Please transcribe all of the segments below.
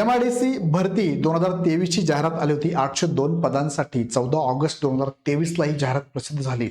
M I D C भरती दोन हजार तेवीसची जाहिरात आली होती. आठशे दोन पदांसाठी चौदा ऑगस्ट दोन हजार तेवीसला ही जाहिरात प्रसिद्ध झाली.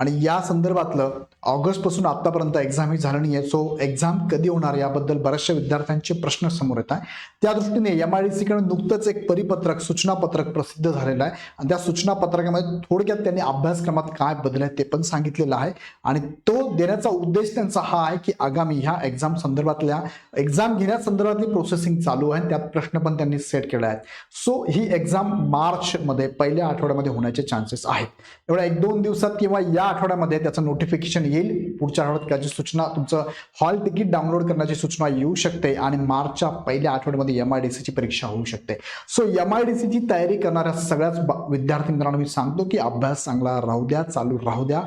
आणि या संदर्भातलं ऑगस्टपासून आत्तापर्यंत एक्झाम ही झाली नाही आहे. सो एक्झाम कधी होणार याबद्दल बऱ्याचशा विद्यार्थ्यांचे प्रश्न समोर येत आहे. त्या दृष्टीने एम आय डी सीकडे नुकतंच एक परिपत्रक सूचनापत्रक प्रसिद्ध झालेलं आहे. आणि त्या सूचनापत्रकामध्ये थोडक्यात त्यांनी अभ्यासक्रमात काय बदल आहे ते पण सांगितलेलं आहे. आणि तो देण्याचा उद्देश त्यांचा हा आहे की आगामी ह्या एक्झाम संदर्भातल्या एक्झाम घेण्यासंदर्भातली प्रोसेसिंग चालू आहे. त्यात प्रश्न पण त्यांनी सेट केले आहेत. सो ही एक्झाम मार्चमध्ये पहिल्या आठवड्यामध्ये होण्याचे चान्सेस आहेत. एवढ्या एक दोन दिवसात किंवा या आठवड्यामध्ये त्याचं नोटिफिकेशन येईल. पुढच्या आठवड्यात त्याची सूचना तुमचं हॉल तिकीट डाउनलोड करण्याची सूचना येऊ शकते आणि मार्चच्या पहिल्या आठवड्यामध्ये एम आय डी सीची परीक्षा होऊ शकते. सो एम आय डी सीची तयारी करणाऱ्या सगळ्याच विद्यार्थी मित्रांनो मी सांगतो की अभ्यास चांगला राहू द्या चालू राहू द्या.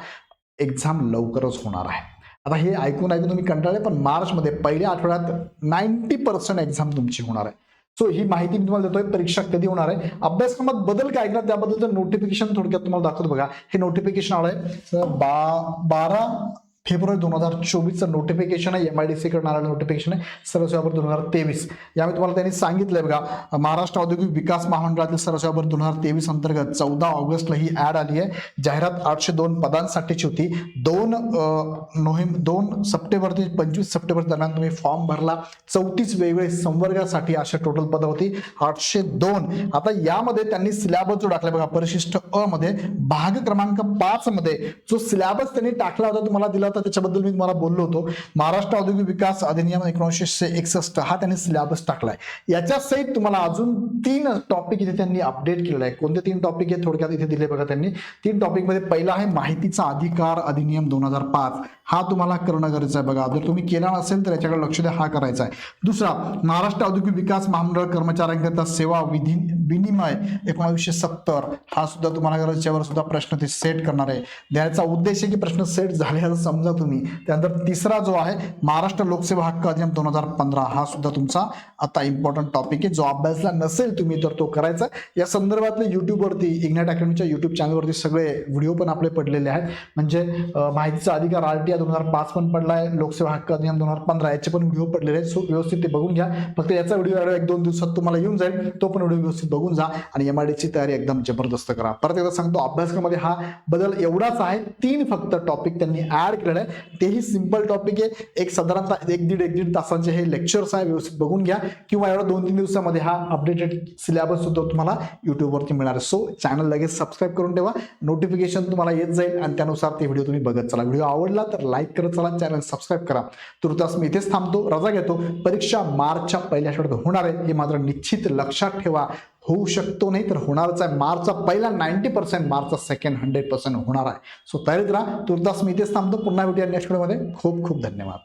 एक्झाम लवकरच होणार आहे. आता हे ऐकून ऐकून तुम्ही कंटाळले पण मार्चमध्ये पहिल्या आठवड्यात नाईन्टी पर्सेंट एक्झाम तुमची होणार आहे. सो ही माहिती मी तुम्हाला देतोय परीक्षा कधी होणार आहे. अभ्यासक्रमात बदल काय ऐकला? त्याबद्दलचं नोटिफिकेशन थोडक्यात तुम्हाला दाखवतो बघा. हे नोटिफिकेशन आलंय. बा बारा फेब्रुवारी दोन हजार चोवीसचं नोटिफिकेशन आहे. एम आय डी सीकडून आलेलं नोटिफिकेशन आहे. सर्वसेवा दोन हजार तेवीस. यामध्ये तुम्हाला त्यांनी सांगितलंय बघा महाराष्ट्र औद्योगिक विकास महामंडळातील सर्वसेवा दोन हजार तेवीस अंतर्गत चौदा ऑगस्टला ही ऍड आली आहे. जाहिरात आठशे दोन पदांसाठीची होती. दोन नोव्हेंबर दोन सप्टेंबर ते पंचवीस सप्टेंबर दरम्यान तुम्ही फॉर्म भरला. चौतीस वेगवेगळे संवर्गासाठी अशा टोटल पदं होती. आठशे दोन. आता यामध्ये त्यांनी सिलॅबस जो टाकला बघा परिशिष्ट अ मध्ये भाग क्रमांक पाच मध्ये जो सिलॅबस त्यांनी टाकला होता तुम्हाला दिला आता त्याच्याबद्दल मी तुम्हाला बोललो होतो. महाराष्ट्र औद्योगिक विकास अधिनियम एकोणीसशे एकसष्ट हा त्यांनी सिलेबस टाकलाय. याच्या सहित तुम्हाला अजून तीन टॉपिक इथे त्यांनी अपडेट केलेला आहे. कोणते तीन टॉपिक आहे थोडक्यात इथे दिले बघा त्यांनी. तीन टॉपिकमध्ये पहिला आहे माहितीचा अधिकार अधिनियम दोन हजार पाच. हा तुम्हाला करणं गरजेचं आहे बघा. जर तुम्ही केला नसेल तर याच्याकडे लक्ष द्या हा करायचा आहे. दुसरा महाराष्ट्र औद्योगिक विकास महामंडळ कर्मचाऱ्यांकरिता सेवा विधी विनिमय एकोणीसशे सत्तर हा सुद्धा तुम्हाला गरजेच्यावर सुद्धा प्रश्न ते सेट करणार आहे. द्यायचा उद्देश आहे की प्रश्न सेट झाले असं समजा तुम्ही. त्यानंतर तिसरा जो आहे महाराष्ट्र लोकसेवा हक्क अधिनियम दोन हजार पंधरा हा सुद्धा तुमचा आता इम्पॉर्टंट टॉपिक आहे. जो अभ्यासला नसेल तुम्ही तर तो करायचा. या संदर्भातले युट्यूबवरती इग्नाट अकॅडमीच्या युट्यूब चॅनलवरती सगळे व्हिडिओ पण आपले पडलेले आहेत. म्हणजे माहितीचा अधिकार आर टी दोन हजार पाच पण पडला आहे लोकसेवा हक्क अधिनियम दोन हजार पंधरा याचे पण व्हिडिओ पडलेले आहेत. सो व्यवस्थित ते बघून घ्या. फक्त याचा व्हिडिओ एक दोन दिवसात तुम्हाला येऊन जाईल. तो पण व्हिडिओ व्यवस्थित बघून जा आणि एम आय ची तयारी एकदम जबरदस्त करा. परत एकदा सांगतो अभ्यासक्रमामध्ये हा बदल एवढाच आहे तीन फक्त टॉपिक त्यांनी ऍड केलेलं आहे तेही सिंपल टॉपिक आहे. एक साधारणतः एक दीड एक दीड तासांचे हे लेक्चर्स आहे व्यवस्थित बघून घ्या. किंवा एवढा दोन तीन दिवसामध्ये हा अपडेटेड सिलेबस सुद्धा तुम्हाला युट्यूबवरती मिळणार आहे. सो चॅनल लगेच सबस्क्राईब करून ठेवा. नोटिफिकेशन तुम्हाला येत जाईल आणि त्यानुसार ते व्हिडिओ तुम्ही बघत चला. व्हिडिओ आवडला तर लाईक करत चला चॅनल सबस्क्राईब करा. तुर्तास मी इथेच थांबतो रजा घेतो. परीक्षा मार्चच्या पहिल्या आठवड्यात होणार आहे हे मात्र निश्चित लक्षात ठेवा. होऊ शकतो नाही तर होणारच आहे. मार्चचा पहिला नाईन्टी पर्सेंट मार्चचा सेकंड हंड्रेड पर्सेंट होणार आहे. सो तयारीत राहा तुर्तास मी इथेच थांबतो. पुन्हा भेटूया नेक्स्ट व्हिडिओमध्ये खूप खूप धन्यवाद.